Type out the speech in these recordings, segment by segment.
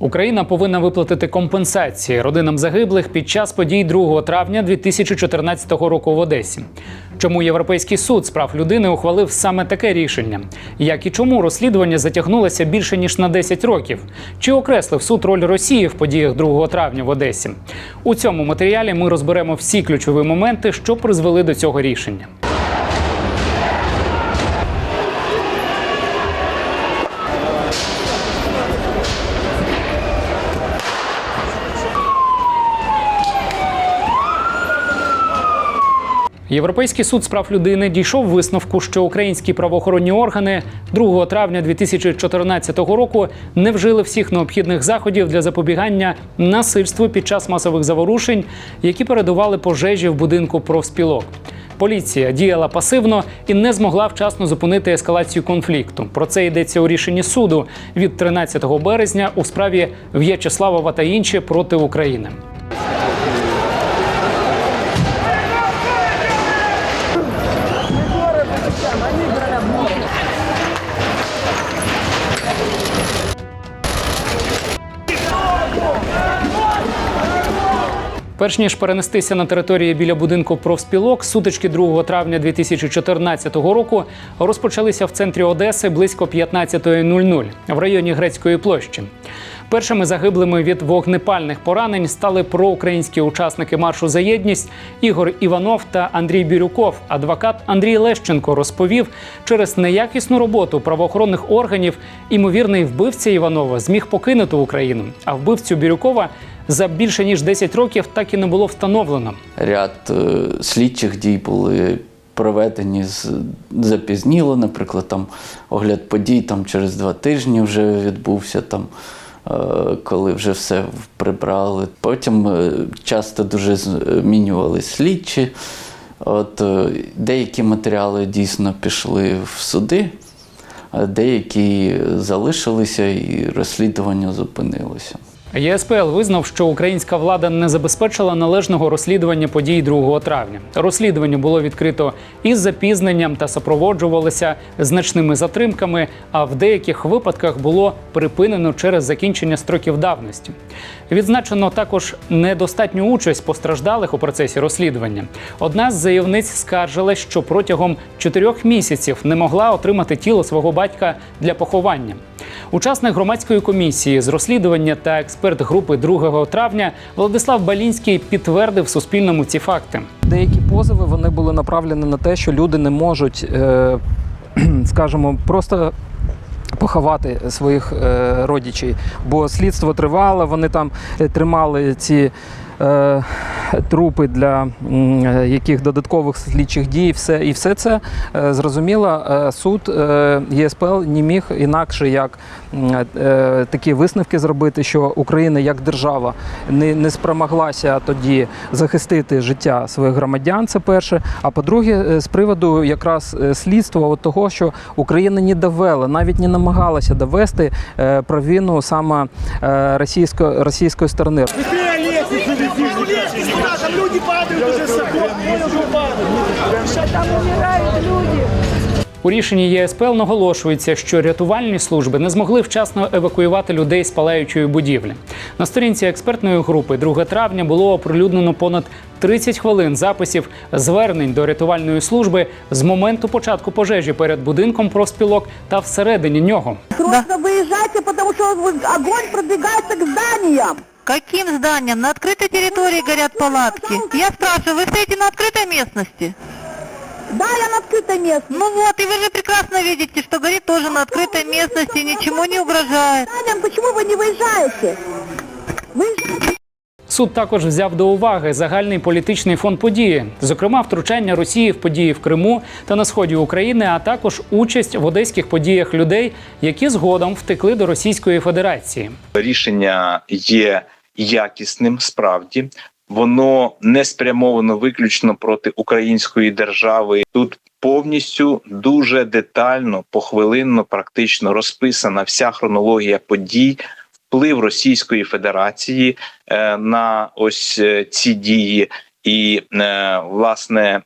Україна повинна виплатити компенсації родинам загиблих під час подій 2 травня 2014 року в Одесі. Чому Європейський суд з прав людини ухвалив саме таке рішення? Як і чому розслідування затягнулося більше ніж на 10 років? Чи окреслив суд роль Росії в подіях 2 травня в Одесі? У цьому матеріалі ми розберемо всі ключові моменти, що призвели до цього рішення. Європейський суд з прав людини дійшов висновку, що українські правоохоронні органи 2 травня 2014 року не вжили всіх необхідних заходів для запобігання насильству під час масових заворушень, які передували пожежі в будинку профспілок. Поліція діяла пасивно і не змогла вчасно зупинити ескалацію конфлікту. Про це йдеться у рішенні суду від 13 березня у справі В'ячеславова та інші проти України. Перш ніж перенестися на території біля будинку профспілок, сутички 2 травня 2014 року розпочалися в центрі Одеси близько 15.00 в районі Грецької площі. Першими загиблими від вогнепальних поранень стали проукраїнські учасники маршу за єдність Ігор Іванов та Андрій Бірюков. Адвокат Андрій Лещенко розповів, через неякісну роботу правоохоронних органів імовірний вбивця Іванова зміг покинути Україну, а вбивцю Бірюкова за більше ніж 10 років так і не було встановлено. Ряд е, слідчих дій були проведені з запізніло, наприклад, там огляд подій там через два тижні вже відбувся там. е, Коли вже все прибрали. Потім е, часто дуже змінювали слідчі. От, е, деякі матеріали дійсно пішли в суди, а деякі залишилися і розслідування зупинилося. ЄСПЛ визнав, що українська влада не забезпечила належного розслідування подій 2 травня. Розслідування було відкрито із запізненням та супроводжувалося значними затримками, а в деяких випадках було припинено через закінчення строків давності. Відзначено також недостатню участь постраждалих у процесі розслідування. Одна з заявниць скаржилась, що протягом чотирьох місяців не могла отримати тіло свого батька для поховання. Учасник громадської комісії з розслідування та експерт групи 2 травня Владислав Балінський підтвердив Суспільному ці факти. Деякі позови вони були направлені на те, що люди не можуть, е, скажімо, просто. Поховати своїх е, родичів, бо слідство тривало, вони там е, тримали ці трупи для е, яких додаткових слідчих дій, все і все це е, зрозуміло. е, Суд е, ЄСПЛ не міг інакше як е, такі висновки зробити, що Україна як держава не, не спромоглася тоді захистити життя своїх громадян. Це перше. А по-друге, е, з приводу якраз е, слідства от того, що Україна не довела, навіть не намагалася довести е, провину саме е, російської російської сторони. Там умирают люди. У рішенні ЄСПЛ наголошується, що рятувальні служби не змогли вчасно евакуювати людей з палаючої будівлі. На сторінці експертної групи 2 травня було оприлюднено понад 30 хвилин записів звернень до рятувальної служби з моменту початку пожежі перед будинком профспілок та всередині нього. Срочно выезжайте, потому что огонь продвигается к зданиям. Каким зданием? На открытой территории горят палатки. Я спрашиваю, вы стоите на открытой местности? Да, я на открытой местности. Ну вот, и вы же прекрасно видите, что горит тоже на открытой местности, ничему не угрожает. Зданиям, почему вы не выезжаете? Выезжайте. Суд також взяв до уваги загальний політичний фон події, зокрема втручання Росії в події в Криму та на сході України, а також участь в одеських подіях людей, які згодом втекли до Російської Федерації. рішення є якісним справді. Воно не спрямовано виключно проти української держави. Тут повністю дуже детально, похвилинно, практично розписана вся хронологія подій, вплив Російської Федерації е, на ось е, ці дії, і е, власне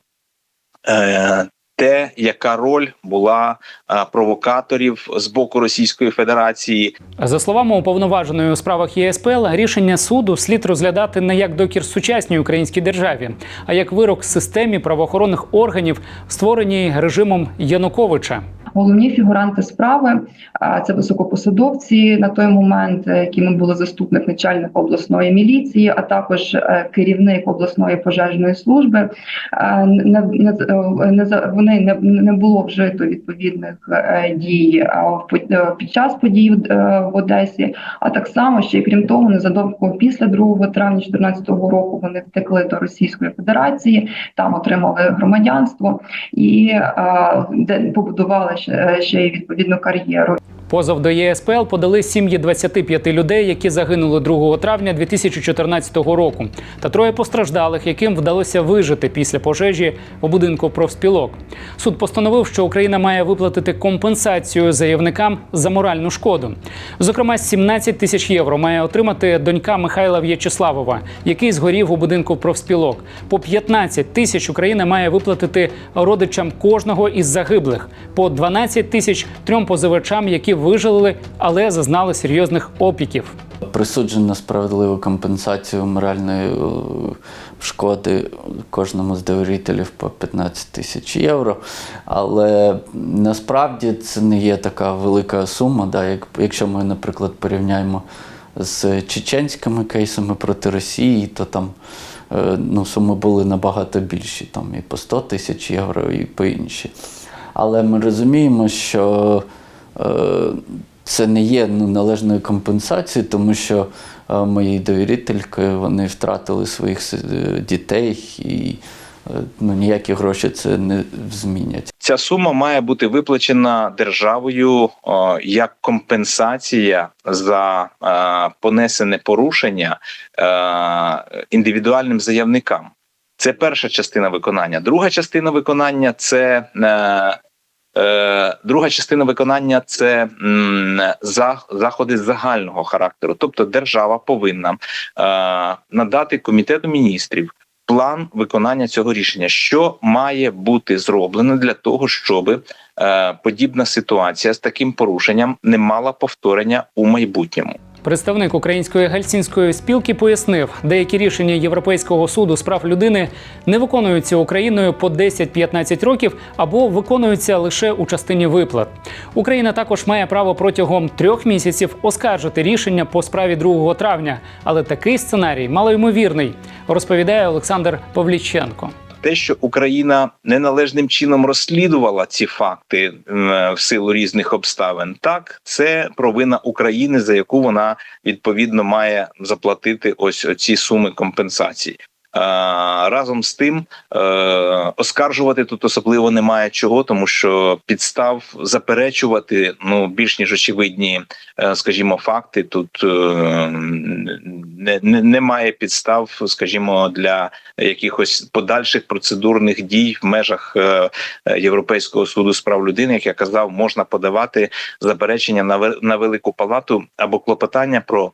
е, те, яка роль була е, провокаторів з боку Російської Федерації, За словами уповноваженої у справах ЄСПЛ, рішення суду слід розглядати не як докір сучасній українській державі, а як вирок системі правоохоронних органів, створеній режимом Януковича. Головні фігуранти справи це високопосадовці на той момент, е, якими були заступник начальника обласної міліції, а також е, керівник обласної пожежної служби. Не, не, не за- вони не, не було вжито відповідних е, дій по- е, під час подій е, в Одесі. А так само ще крім того, незадовго після 2 травня 2014 року вони втекли до Російської Федерації, там отримали громадянство і е, де побудували ще, ще й відповідну кар'єру. Позов до ЄСПЛ подали сім'ї 25 людей, які загинули 2 травня 2014 року, та троє постраждалих, яким вдалося вижити після пожежі у будинку профспілок. Суд постановив, що Україна має виплатити компенсацію заявникам за моральну шкоду. Зокрема, 17 тисяч євро має отримати донька Михайла В'ячеславова, який згорів у будинку профспілок. По 15 тисяч Україна має виплатити родичам кожного із загиблих, по 12 тисяч трьом позивачам, які вижили, але зазнали серйозних опіків. Присуджено справедливу компенсацію моральної е, шкоди кожному з довірителів по 15 тисяч євро. Але насправді це не є така велика сума. Да, як, якщо ми, наприклад, порівняємо з чеченськими кейсами проти Росії, то там е, ну, суми були набагато більші, там і по 100 тисяч євро, і по інші. Але ми розуміємо, що це не є належною компенсацією, тому що е, мої довірительки вони втратили своїх е, дітей і е, ну, ніякі гроші це не змінять. ця сума має бути виплачена державою о, як компенсація за е, понесене порушення е, індивідуальним заявникам. Це перша частина виконання. Друга частина виконання це е, е, друга частина виконання це заходи загального характеру. Тобто держава повинна е, надати комітету міністрів план виконання цього рішення, що має бути зроблено для того, щоб е, подібна ситуація з таким порушенням не мала повторення у майбутньому. Представник української гельсінської спілки пояснив, деякі рішення Європейського суду з прав людини не виконуються Україною по 10-15 років або виконуються лише у частині виплат. Україна також має право протягом трьох місяців оскаржити рішення по справі 2 травня, але такий сценарій малоймовірний, розповідає Олександр Павліченко. Те, що Україна неналежним чином розслідувала ці факти в силу різних обставин, так це провина України, за яку вона відповідно має заплатити ось ці суми компенсації. Е, Разом з тим е, оскаржувати тут особливо немає чого, тому що підстав заперечувати ну більш ніж очевидні, е, скажімо, факти тут е, не, не, немає підстав, скажімо, для якихось подальших процедурних дій в межах е, Європейського суду з прав людини, як я казав, можна подавати заперечення на на велику палату або клопотання про.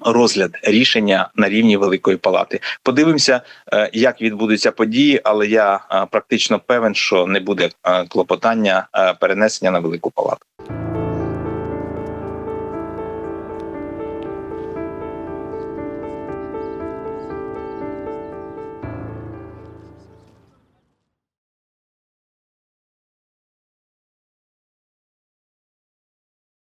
Розгляд рішення на рівні Великої Палати. Подивимося, е, як відбудуться події, але я е, практично певен, що не буде клопотання перенесення на Велику Палату.